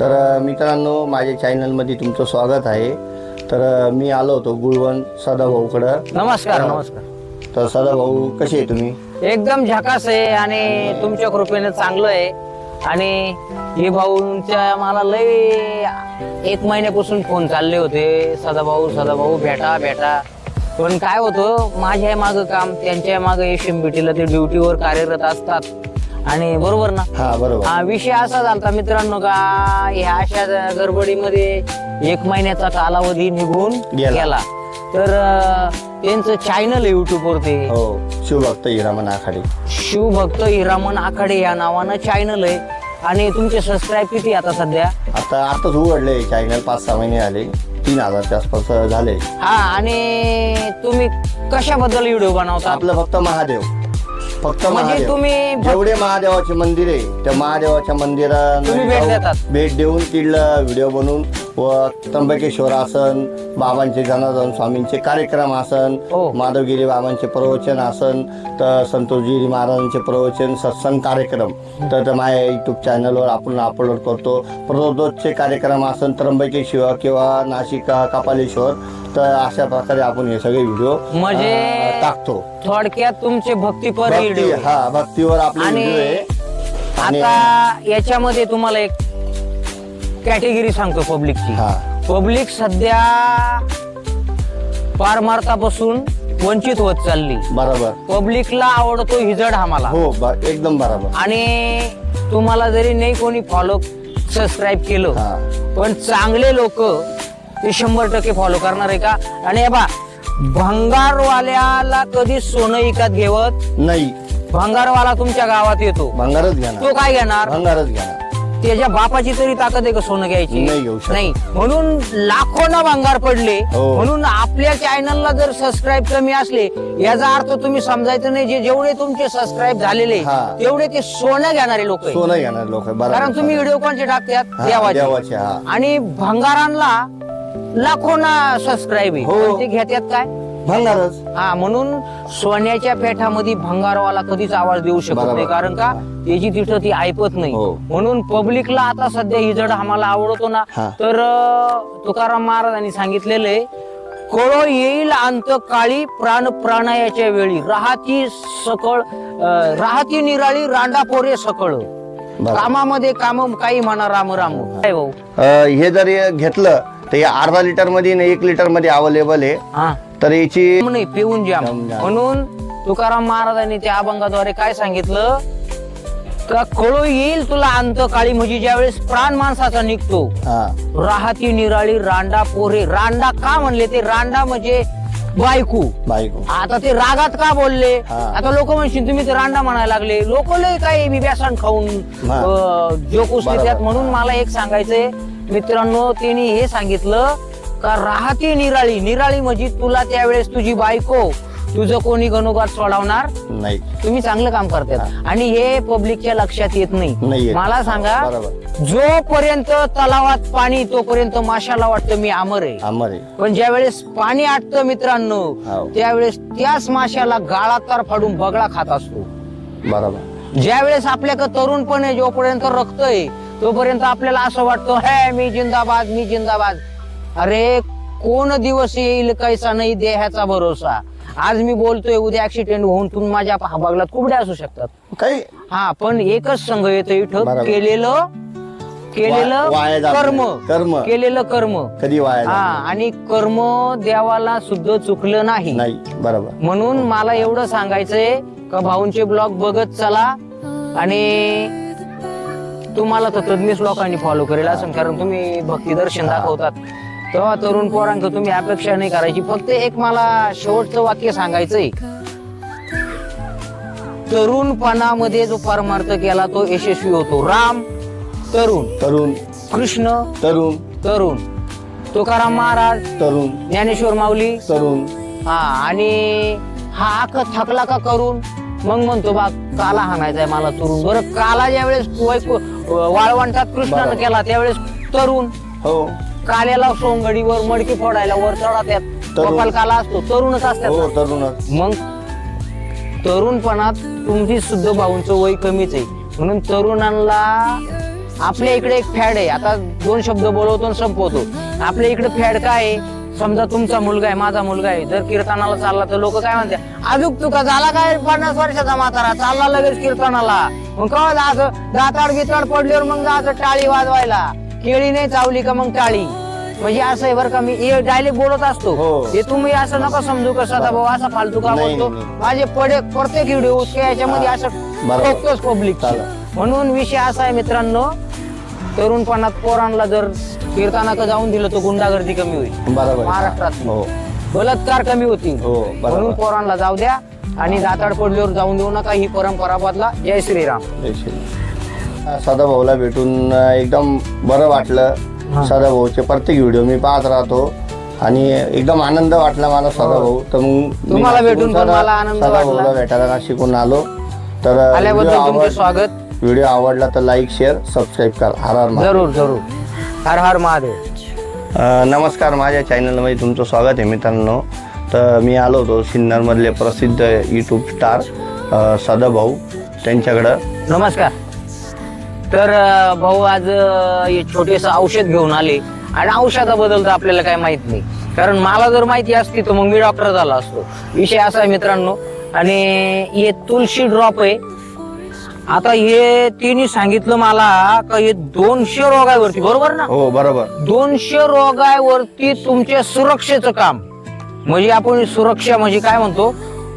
तर मित्रांनो माझ्या चॅनलमध्ये तुमचं स्वागत आहे. तर मी आलो होतो गुळवण सदाभाऊकडं. नमस्कार. हा. नमस्कार तर सदाभाऊ कसे आहे तुम्ही? एकदम झकास आहे आणि तुमच्या कृपेने चांगलं आहे. आणि हे भाऊंच्या मला लय एक महिन्यापासून फोन चालले होते. सदाभाऊ सदाभाऊ भेटा भेटा. पण काय होतं माझ्या मागं काम त्यांच्या मागं एशएमबीटीला ते ड्युटीवर कार्यरत असतात. आणि बरोबर ना? हा बरोबर. हा विषय असा झाला मित्रांनो का ह्या अशा गडबडीमध्ये एक महिन्याचा कालावधी निघून गेला. गेला. तर अं, त्यांचं चॅनल आहे युट्यूब वरती. हो शिवभक्त हिरामन आखाडे. शिवभक्त हिरामन आखाडे या नावानं चॅनल आहे. आणि तुमचे सबस्क्राईब किती आता सध्या? आता आताच उघडले चॅनल पाच सहा महिने आले तीन हजारच्या आसपास झाले हा आणि तुम्ही कशाबद्दल व्हिडिओ बनवता? आपलं फक्त महादेव. फक्त म्हणजे महादेव. तुम्ही जेवढे महादेवाचे मंदिर आहे त्या महादेवाच्या मंदिरात तुम्ही भेट देतात? भेट देऊन तिथलं व्हिडिओ बनवून व त्र्यंबकेश्वर आसन बाबांचे जनार्दन स्वामींचे कार्यक्रम आसन हो. माधवगिरी बाबांचे प्रवचन आसन तर संतोषगिरी महाराजांचे प्रवचन सत्संग कार्यक्रम. तर ते माझ्या युट्यूब चॅनलवर आपण अपलोड करतो. प्रदोषचे कार्यक्रम आसन त्र्यंबकेश्वर किंवा नाशिक कपालेश्वर. तर अशा प्रकारे आपण हे सगळे व्हिडिओ म्हणजे- टाकतो. थोडक्यात तुमचे भक्तीपर भक्ती व्हिडिओ हा भक्तीवर आपले आणि व्हिडिओ आहे. आणि- आता याच्यामध्ये तुम्हाला एक कॅटेगरी सांगतो पब्लिकची हा. पब्लिक सध्या पारमार्थापासून वंचित होत चालली. बरोबर. पब्लिकला आवडतो हिजड हा मला हो ब- एकदम बरोबर. आणि तुम्हाला जरी नाही कोणी फॉलो सबस्क्राईब केलं पण चांगले लोक ते शंभर टक्के फॉलो करणार आहे का? आणि हे बा भंगारवाल्याला कधी सोनं विकत घेवत नाही. भंगारवाला तुमच्या गावात येतो. भंगारच तो घेणार काय घेणार? भंगारच घेणार. त्याच्या बापाची तरी ताकद आहे का सोनं घ्यायची? नाही घेऊ शकत. नाही. म्हणून लाखोना भंगार पडले. हो. म्हणून आपल्या चॅनलला जर सबस्क्राईब कमी असले याचा अर्थ तुम्ही समजायचं नाही जे जेवढे तुमचे सबस्क्राईब झालेले हा. तेवढे ते सोनं घेणारे लोक सोनं घेणार लोक कारण तुम्ही व्हिडिओ कोणचे टाकतात? देवाचे. देवाचे हा. आणि भंगारांना लाखोना सबस्क्राईब आहे. हो. ते घेतात काय? भंगारच. हा म्हणून सोन्याच्या पेठामध्ये भंगारवाला कधीच आवाज देऊ शकत बरोबर. नाही कारण का? त्याची तिथं ती ऐकत नाही. हो. म्हणून पब्लिकला आता सध्या हिजड आम्हाला आवडतो ना हा. तर अं, तुकाराम महाराजांनी सांगितलेलं आहे कळो येईल अंत काळी प्राण प्राणायाच्या वेळी. राहाती सकळ अं, राहाती निराळी रांडा पोरे सकळ. बरोबर. कामामध्ये काम काही म्हणा राम राम. काय भाऊ? अ, हे जर हे घेतलं तर हे अर्धा लिटरमध्ये आणि एक लिटरमध्ये अवेलेबल आहे. हा. तर याची नाही पिऊन जाम. म्हणून तुकाराम महाराजांनी त्या अभंगाद्वारे काय सांगितलं? का कळू येईल तुला अंत काळी म्हणजे ज्यावेळेस प्राण माणसाचा निघतो. हा. राहती निराळी रांडा पोरे. रांडा का म्हणले ते? रांडा म्हणजे बायकू. बायको. आता ते रागात का बोलले? हा. आता लोक म्हणशील तुम्ही ते रांडा म्हणायला लागले. लोक लय काय मी बेसन खाऊन हा. अं, बरोबर. म्हणून मला एक सांगायचंय मित्रांनो त्यांनी हे सांगितलं का राहती निराळी. निराळी म्हणजे तुला त्यावेळेस तुझी बायको तुझं कोणी गणोगात सोडवणार? नाही. तुम्ही चांगलं काम करतात. आणि हे पब्लिकच्या लक्षात येत नाही. मला सांगा जोपर्यंत तलावात पाणी तोपर्यंत माशाला वाटतं मी अमर आहे. पण ज्या वेळेस पाणी आटतं मित्रांनो हो. त्यावेळेस त्याच माशाला गाळा तर फाडून बगळा खात असतो. बरोबर. ज्या वेळेस आपल्याकडे तरुणपण आहे जोपर्यंत रक्त आहे तोपर्यंत आपल्याला असं वाटतं हे मी जिंदाबाद मी जिंदाबाद. अरे कोण दिवस येईल कैसा नाही देहाचा भरोसा. आज मी बोलतोय उद्या ऍक्सिडेंट होऊन तुम्ही माझ्या बगलात कुबड्या असू शकतात. काही हा पण एकच संघ येतो इथं. केलेलं केलेलं वा- वाया जात कर्म. नाही. कर्म. केलेलं कर्म. कधी वाया हा जात आणि कर्म देवाला सुद्धा चुकलं नाही. नाही बरोबर. म्हणून मला एवढं सांगायचंय का भाऊंचे ब्लॉग बघत चला. आणि तुम्हाला तर तज्ञच लोकांनी फॉलो करेल असं कारण तुम्ही भक्ती दर्शन दाखवतात. तेव्हा तरुण पोरांक तुम्ही अपेक्षा नाही करायची फक्त एक मला शेवटचं वाक्य सांगायचंय. तरुणपणामध्ये जो परमार्थ केला तो यशस्वी होतो. राम तरुण. तरुण. कृष्ण तरुण. तरुण. तुकाराम महाराज तरुण. ज्ञानेश्वर माऊली. तरुण. हा आणि हा आक थकला का करून? मग म्हणतो बा काला हाणायचाय मला तरुण. बरं काला ज्यावेळेस वाळवंटात कृष्णानं. केला त्यावेळेस तरुण. हो. काल्याला सोंगडीवर मडकी फोडायला वर चढा तरुण. कपाल काला असतो तरुणच हो असतात तरुणच. मग तरुणपणात तुमची सुद्धा भाऊंचं वय कमीच आहे. म्हणून तरुणांना आपल्या इकडे एक फॅड आहे. आता दोन शब्द बोलवतो आणि संपवतो. आपल्या इकडे फॅड काय आहे? समजा तुमचा मुलगा आहे माझा मुलगा आहे जर कीर्तनाला चालला तर लोक काय म्हणते अजूक तुका झाला काय पन्नास वर्षाचा म्हातारा चालला लगेच कीर्तनाला मग काय जायचं दाताड गिताड पडल्यावर मग जायचं टाळी वाजवायला केळी नाही चावली का मग टाळी म्हणजे असं आहे बरं का मी डायरेक्ट बोलत असतो हो. हे तुम्ही असं नका समजू का सदा भाऊ असा फालतू का बोलतो. माझे पडे प्रत्येक व्हिडिओ याच्यामध्ये असं. ठोकतोच पब्लिक. म्हणून विषय असा आहे मित्रांनो तरुणपणात पोरांना जर कीर्तनाक जाऊन दिलं तर गुंडागर्दी कमी होईल. बरोबर. महाराष्ट्रात. हो. बलात्कार कमी होतील. हो, बरोबर. म्हणून पोरांना जाऊ द्या आणि दाताड पडल्यावर जाऊन देऊ नका. ही परंपरा बदला. जय श्रीराम. सदाभाऊला भेटून अं, एकदम बरं वाटलं. हा. सदाभाऊचे प्रत्येक व्हिडिओ मी पाहत राहतो. आणि एकदम आनंद वाटला मला सदाभाऊ. तर मग मी तुम्हाला भेटून पण नाशिकहून मला आनंद वाटला. भेटायला नाशिकहून आलो. तर आल्याबद्दल तुमचे स्वागत. व्हिडिओ आवडला तर लाईक शेअर सबस्क्राईब करा. हर हर महादेव. जरूर जरूर. हर हर महादेव। अ, नमस्कार माझ्या चॅनलमध्ये तुमचं स्वागत आहे मित्रांनो. तर मी आलो होतो सिन्नरमधले प्रसिद्ध यूट्यूब स्टार अ, सदाभाऊ त्यांच्याकडं. नमस्कार. तर अं, भाऊ आज छोटेस औषध घेऊन आले आणि औषधाबद्दल तर आपल्याला काय माहीत नाही. कारण मला जर माहिती असती तर मग मी डॉक्टर झाला असतो. विषय असा आहे मित्रांनो. आणि हे तुळशी ड्रॉप आहे. आता हे तिने सांगितलं मला का हे दोनशे रोगावरती बरोबर ना? हो बरोबर. दोनशे रोगावरती तुमच्या सुरक्षेचं काम. म्हणजे आपण सुरक्षा म्हणजे काय म्हणतो?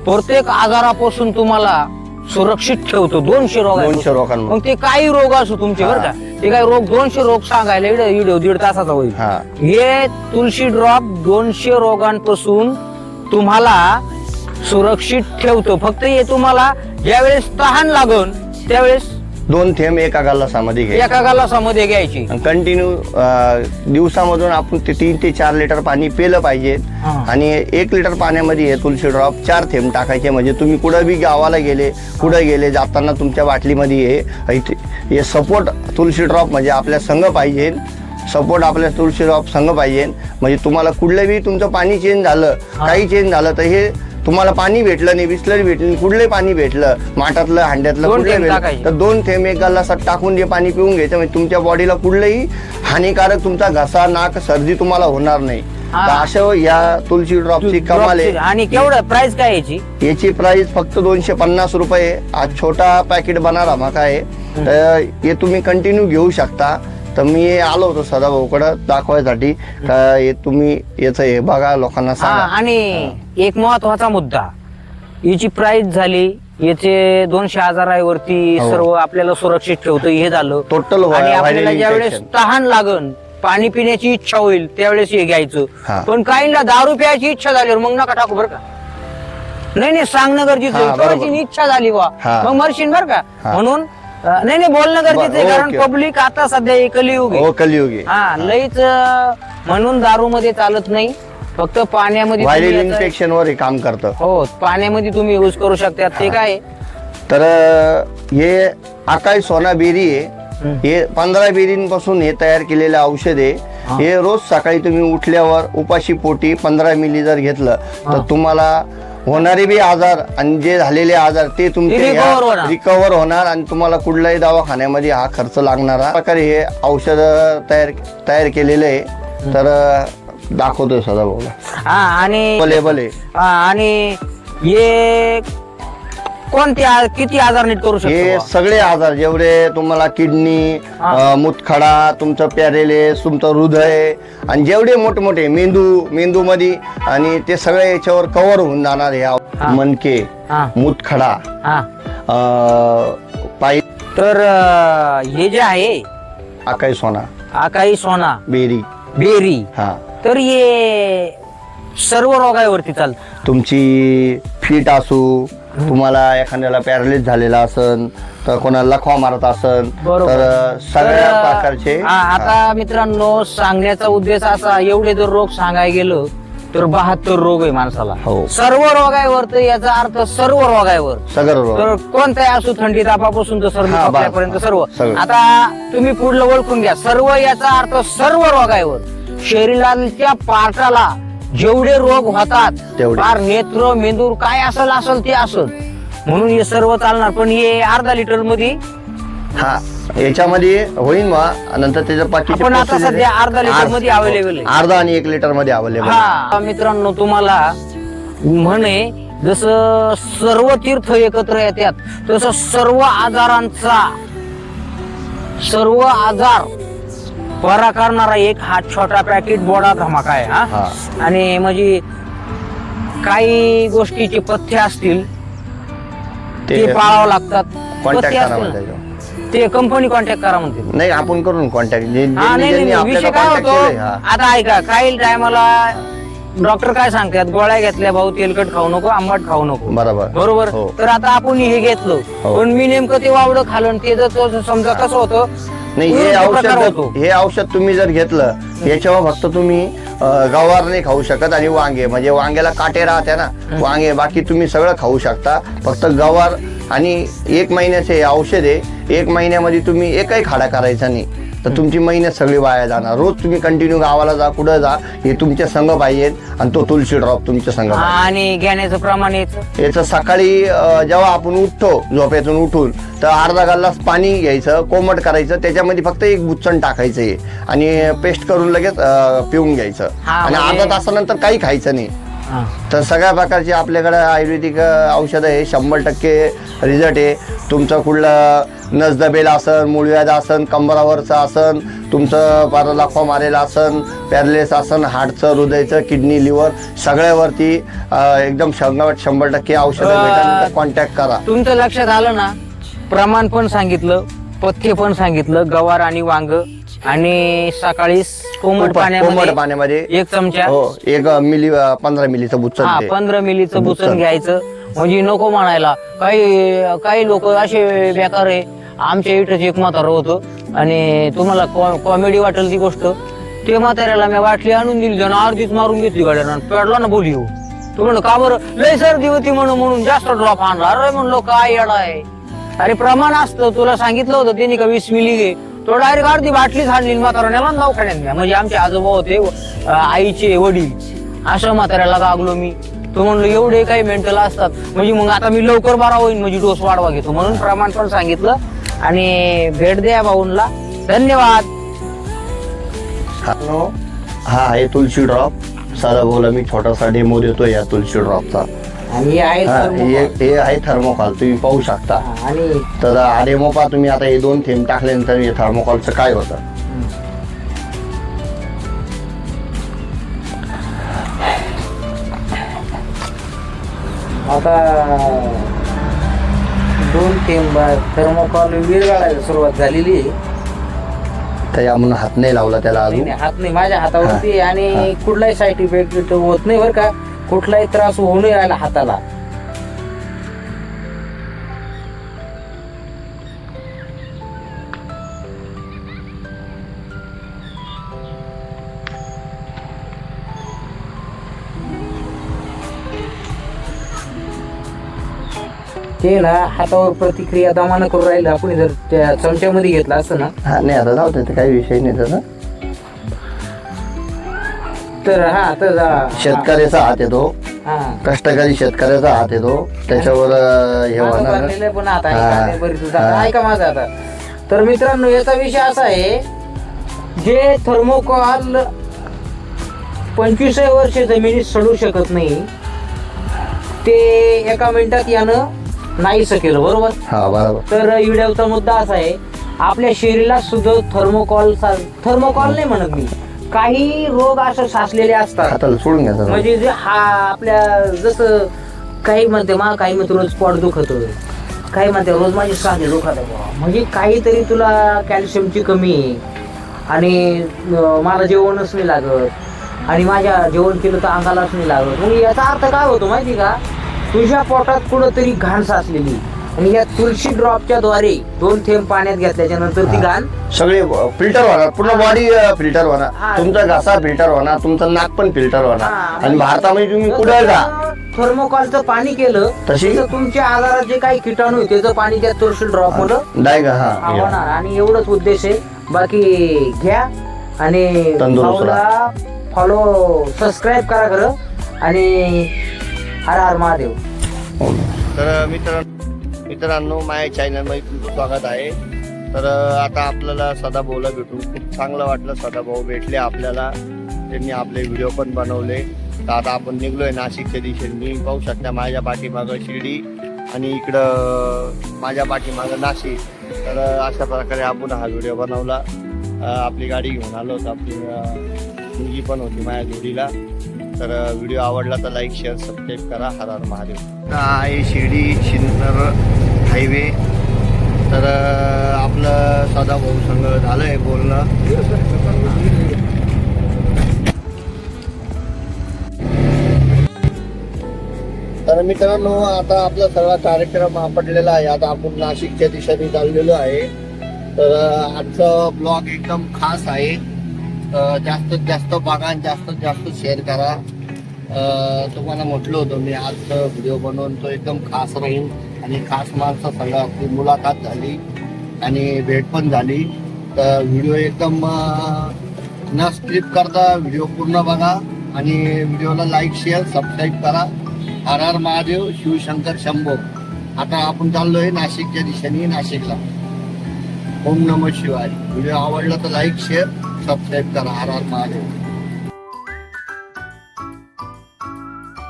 प्रत्येक आजारापासून तुम्हाला सुरक्षित ठेवतो दोनशे रोग दोनशे रोगांवर. मग ते काही रोग असो तुमचे बरं का? ते काही रोग दोनशे रोग सांगायला इकडे व्हिडिओ दीड तासाचा होईल. हा. हे तुळशी ड्रॉप दोनशे रोगांपासून तुम्हाला सुरक्षित ठेवतो. फक्त हे तुम्हाला ज्यावेळेस तहान लागून त्यावेळेस दोन थेंब एका गल्लासामध्ये घे एका गालासामध्ये घ्यायची. कंटिन्यू दिवसामधून आपण ते तीन ते चार लिटर पाणी पिलं पाहिजे. आणि एक लिटर पाण्यामध्ये हे तुळशी ड्रॉप चार थेंब टाकायचे. म्हणजे तुम्ही कुठं बी गावाला गेले कुठं गेले जाताना तुमच्या बाटलीमध्ये हे हे सपोर्ट तुळशी ड्रॉप म्हणजे आपल्या संघ पाहिजे. सपोर्ट आपल्या तुळशी ड्रॉप संघ पाहिजे. म्हणजे तुम्हाला कुठलं बी तुमचं पाणी चेंज झालं काही चेंज झालं तर हे तुम्हाला पाणी भेटलं नाही बिस्लरी भेटली कुठलंही पाणी भेटलं माठातलं हांड्यातलं दोन कुठलंही थेंब भेटलं टाकायचे. तर दोन थेंब एक गल्लासात टाकून जे पाणी पिऊन घ्यायचं म्हणजे तुमच्या बॉडीला कुठलंही हानिकारक तुमचा घसा नाक सर्दी तुम्हाला होणार नाही. हा. तर अशा या तुळशी ड्रॉपची कमाल आहे. आणि केवढं? प्राइस काय याची? याची प्राइस फक्त दोनशे पन्नास रुपये आज छोटा पॅकेट बनारा मका आहे. तर हे तुम्ही कंटिन्यू घेऊ शकता. तर मी आलो होतो सदाभाऊकडं दाखवायसाठी का हे तुम्ही याचं हे बघा लोकांना हा सांगा आणि एक महत्त्वाचा मुद्दा याची प्राइस झाली याचे दोनशे हजारावरती हो. सर्व आपल्याला सुरक्षित ठेवतं हे झालं Total आणि viral आपल्याला ज्यावेळेस infection. तहान लागन पाणी पिण्याची इच्छा होईल त्यावेळेस हे घ्यायचं. पण काहींना दारू प्यायची इच्छा झाल्यावर मग नका टाकू बरं का नाही नाही सांगणं गरजेचं हा, आहे बरोबर. थोडीशी इच्छा झाली बा हा. मग मरशील बरं का हा. म्हणून नाही नाही बोलणं गरजेचं आहे बरं, कारण ओके. पब्लिक आता सध्या हे कलियुग आहे हो कलियुगी हा लईच अं, म्हणून दारू मध्ये चालत नाही फक्त पाण्यामध्ये व्हायरल याचं- इन्फेक्शन वर हे काम करतं हो पाण्यामध्ये तुम्ही युज करू शकता ते काय आहे? तर हे आकाश सोना बेरी आहे. हे पंधरा बेरींपासून हे तयार केलेले औषध आहे हा. रोज सकाळी तुम्ही उठल्यावर उपाशी पोटी पंधरा मिली जर घेतलं तर. तुम्हाला होणारे बी आजार आणि जे झालेले आजार ते तुमचे recover होणार. रिकवर होणार आणि तुम्हाला कुठल्याही दवाखान्यामध्ये हा खर्च लागणारा. प्रकारे हे औषध तयार तयार केलेले आहे. तर दाखवतोय सदा भाऊला हा आणि अवेलेबल आहे हा, आणि हे कोणते आ- किती आजार नीट करू हे शकतो सगळे आजार जेवढे तुम्हाला किडनी. मुतखडा तुमचं पॅरेलेस तुमचं हृदय आणि जेवढे मोठमोठे मेंदू मेंदू मध्ये आणि ते सगळे याच्यावर कव्हर होऊन जाणार हे हा. औ- मनके हा. मुतखडा हा. अं, पाय. तर अं, हे जे आहे आकाई सोना. आकाई सोना. बेरी. बेरी. हा. तर हे सर्व रोगावरती चालत तुमची फीट असू तुम्हाला एखाद्याला पॅरालिस झालेला असन तर कोणाला लखवा मारत असन. तर सगळ्या प्रकारचे आता मित्रांनो सांगण्याचा उद्देश असा एवढे जर रोग सांगायला गेलो तर बहात्तर रोग आहे माणसाला हो. सर्व रोगावर तर याचा अर्थ सर्व रोगावर सगळं. तर कोणताही असो थंडी तापापासून तर सर्व. आपल्यापर्यंत सर्व. आता तुम्ही पुढलं ओळखून घ्या सर्व याचा अर्थ सर्व रोगावर शरीराच्या पार्टाला जेवढे रोग होतात तेवढे. फार नेत्र मेंदूर काय असेल असेल ते असेल म्हणून हे सर्व चालणार पण हे अर्धा लिटरमध्ये हा याच्यामध्ये होईन बा नंतर त्याच्या बाकीचे आपण आता आहे. सध्या अर्धा लिटर अर्ध- मध्ये available आहे. अर्धा आणि एक लिटरमध्ये अवेलेबल हा मित्रांनो तुम्हाला म्हणे जसं सर्व तीर्थ एकत्र येतात तसं सर्व आजारांचा सर्व आजार बरा करणारा एक हा छोटा पॅकेट बोडा धमाका आहे हा. आणि म्हणजे काही गोष्टीचे पथ्य असतील ते पाळावं लागतात. कॉन्टॅक्ट पथ्य करा असतील. मला ना, त्याच्यावर. ते कंपनी कॉन्टॅक्ट करा म्हणते नाही आपण करून कॉन्टॅक्ट हा नाही नाही, ज्यांनी नाही विषय काय होतो? आता ऐका काही टायमाला डॉक्टर काय सांगतात? गोळ्या घेतल्या भाऊ तेलकट खाऊ नको आंबट खाऊ नको. बरोबर. बरोबर? हो. तर आता आपण हे घेतलं. हो. पण मी नेमकं ते वावडं आणि ते जर तो समजा कसं होतं नाही हे औषध हे औषध तुम्ही जर घेतलं याच्यावर फक्त तुम्ही गवार नाही खाऊ शकत आणि वांगे. म्हणजे वांग्याला काटे राहते ना. वांगे बाकी तुम्ही सगळं खाऊ शकता. फक्त गवार आणि एक महिन्याचे हे औषध आहे. एक महिन्यामध्ये तुम्ही एकही खाडा करायचा नाही. तर तुमची मेहनत सगळी वाया जाणार. रोज तुम्ही कंटिन्यू गावाला जा कुठं जा हे तुमच्या संघ पाहिजेत आणि तो तुळशी ड्रॉप तुमच्या संघ आणि घेण्याचं प्रमाण याचं याचं सकाळी अं, जेव्हा आपण उठतो झोपेतून उठून तर अर्धा ग्लास पाणी घ्यायचं कोमट करायचं त्याच्यामध्ये फक्त एक बुच्चण टाकायचं आहे आणि पेस्ट करून लगेच अं, पिऊन घ्यायचं. हा, आणि म्हणजे- अर्धा तासानंतर काही खायचं नाही. तर सगळ्या प्रकारची आपल्याकडे आयुर्वेदिक औषधं आहे. शंभर टक्के रिझल्ट आहे. तुमचं कुठलं नस दबेल आसन मूळव्याध आसन कंबरावरचं आसन तुमचं पार लाखवा मारेल आसन पॅरलेस आसन हार्टचं हृदयचं किडनी लिव्हर सगळ्यावरती एकदम शंभर शंभर टक्के औषधं भेटायला कॉन्टॅक्ट करा. तुमचं लक्षात आलं ना? प्रमाण पण सांगितलं पथ्य पण सांगितलं गवार आणि वांग. आणि सकाळी कोमट कोमट पाण्यामध्ये पाण्यामध्ये एक चमचा. हो एक मिली पंधरा मिलीचं बुच्चन हा ते. पंधरा मिलीचं बुचन बुचन. घ्यायचं. म्हणजे नको म्हणायला. काही काही लोक असे बेकार आहे. आमच्या इथंच एक म्हातारं होतं. आणि तुम्हाला कॉमेडी वाटेल ती गोष्ट. ते म्हाताऱ्याला मी वाटली आणून दिली त्यानं अर्धीच मारून घेतली गाड्यानं आणि पडला ना बोली हो. तू म्हणलं का बरं? लय सर्दी होती म्हणून म्हणून जास्त ड्रॉप आणला. अरे म्हणलो काय येडा आहे. अरे प्रमाण असतं. तुला सांगितलं होतं त्यांनी का वीस मिली घे. तो डायरेक्ट अर्धी बाटलीच झाडली म्हाताऱ्याला दवाखान्यात म्हणजे आमचे आजोबा होते आईचे वडील. अशा म्हाताऱ्याला गागलो मी. तो म्हणलो एवढे काही मेंटल असतात. म्हणजे मग आता मी लवकर बरा होईन म्हणजे डोस वाढवा घेतो म्हणून प्रमाण पण सांगितलं. आणि भेट द्या भाऊंला धन्यवाद. हॅलो हा हे तुलसी ड्रॉप साधा बोला मी छोटासा डेमो देतोय या तुलसी ड्रॉपचा आणि हे आहे हा, thermocol. हे हे आहे थर्मोकॉल तुम्ही पाहू शकता. आणि तर पहा तुम्ही आता हे दोन थेंब टाकल्यानंतर हे थर्मोकॉलचं काय होतं? आता दोन थेंब थर्मोकॉल विरघळायला सुरुवात झालेली आहे. तर हात नाही लावला त्याला नाही, अजून. नाही, हात नाही माझ्या हातावरती आहे आणि कुठलाही साईड इफेक्ट होत नाही बरं का. कुठलाही त्रास होऊ नये राहिला हाताला. ते ना हातावर प्रतिक्रिया दमानं करून राहिलं. आपण जर त्या चमच्यामध्ये घेतला असं ना. हा नाही आता जाऊ दे काही विषय नाही त्याचा. तर हा तर शेतकऱ्याचा हात येतो. हा. कष्टकरी शेतकऱ्याचा हात येतो. त्याच्यावर अं, हे माझं होणार. भरलेलं पण आता हा. आहे, बरीच दिवस. हा. ऐका माझं आता. तर मित्रांनो याचा विषय असा आहे जे थर्मोकॉल पंचवीस वर्ष जमिनीत सडू शकत नाही ते एका मिनिटात यानं नाहीसं केलं बरोबर? हा बरोबर. तर व्हिडिओचा मुद्दा असा आहे आपल्या शरीरात सुद्धा थर्मोकॉल थर्मोकॉल नाही म्हणत मी. काही रोग असे साचलेले असतात. हाताला सोडून घ्या जरा. म्हणजे जे हा आपल्या जसं काही म्हणते मा काही म्हणते रोज पोट दुखत. काही म्हणते रोज माझी सांगे दुखत आहे बुवा. म्हणजे काहीतरी तुला कॅल्शियमची कमी आहे. आणि अं, मला जेवणच नाही लागत. आणि माझ्या जेवण केलं तर अंगालाच नाही लागत. म्हणजे याचा अर्थ काय होतो माहिती का? तुझ्या पोटात कुठंतरी घाण साचलेली आणि या तुळशी ड्रॉपच्या द्वारे दोन थेंब पाण्यात घेतल्याच्या नंतर ती घाण सगळे फिल्टर होणार. पूर्ण बॉडी फिल्टर. होणार. तुमचा घसा फिल्टर होणार. तुमचं नाक पण फिल्टर होणार. आणि भारतामध्ये तुम्ही कुठं जा? थर्मोकॉलचं पाणी केलं तशी- तुमच्या आजारात जे काही किटाणू आहे त्याचं पाणी त्या तुळशी ड्रॉपमध्ये हा. होणार. आणि एवढंच उद्देश आहे. बाकी घ्या आणि फॉलो सबस्क्राईब करा खरं. आणि हर हर महादेव. तर मित्र मित्रांनो माझ्या चॅनलमध्ये तुमचं स्वागत आहे. तर आता आपल्याला सदाभाऊला भेटून खूप चांगलं वाटलं सदाभाऊ भेटले आपल्याला. त्यांनी आपले व्हिडिओ पण बनवले. तर आता आपण निघलोय नाशिकच्या दिशेने. मी पाहू शकता माझ्या पाठीमागं शिर्डी आणि इकडं माझ्या पाठीमागं नाशिक. तर अशा प्रकारे आपण हा व्हिडिओ बनवला. आपली गाडी घेऊन आलो होतो. आपली मुलगी पण होती माझ्या जोडीला. तर व्हिडिओ आवडला तर लाईक शेअर सबस्क्राईब करा. हर हर महादेव आहे शिर्डी शिन्नर हायवे. तर आपलं सदाभाऊ संघ झालंय बोलणं. तर मित्रांनो आता आपला सगळा कार्यक्रम आपटलेला आहे. आता आपण नाशिकच्या दिशेने चाललेलो आहे. तर आजचा ब्लॉग एकदम खास आहे. जास्तीत जास्त बघा जास्तीत जास्त शेअर करा. तुम्हाला म्हटलं होतं मी आज व्हिडिओ बनवून तो एकदम खास राहील आणि खास माणसं सगळं आपली मुलाखत झाली आणि भेट पण झाली. तर व्हिडिओ एकदम न स्क्रिप करता व्हिडिओ पूर्ण बघा आणि व्हिडिओला लाईक शेअर सबस्क्राईब करा. हर हर महादेव शिवशंकर शंभो. आता आपण चाललोय नाशिकच्या दिशेने नाशिकला. ओम नम शिवाय. व्हिडिओ आवडला तर लाईक शेअर सबस्क्राईब करा आर आर महादेव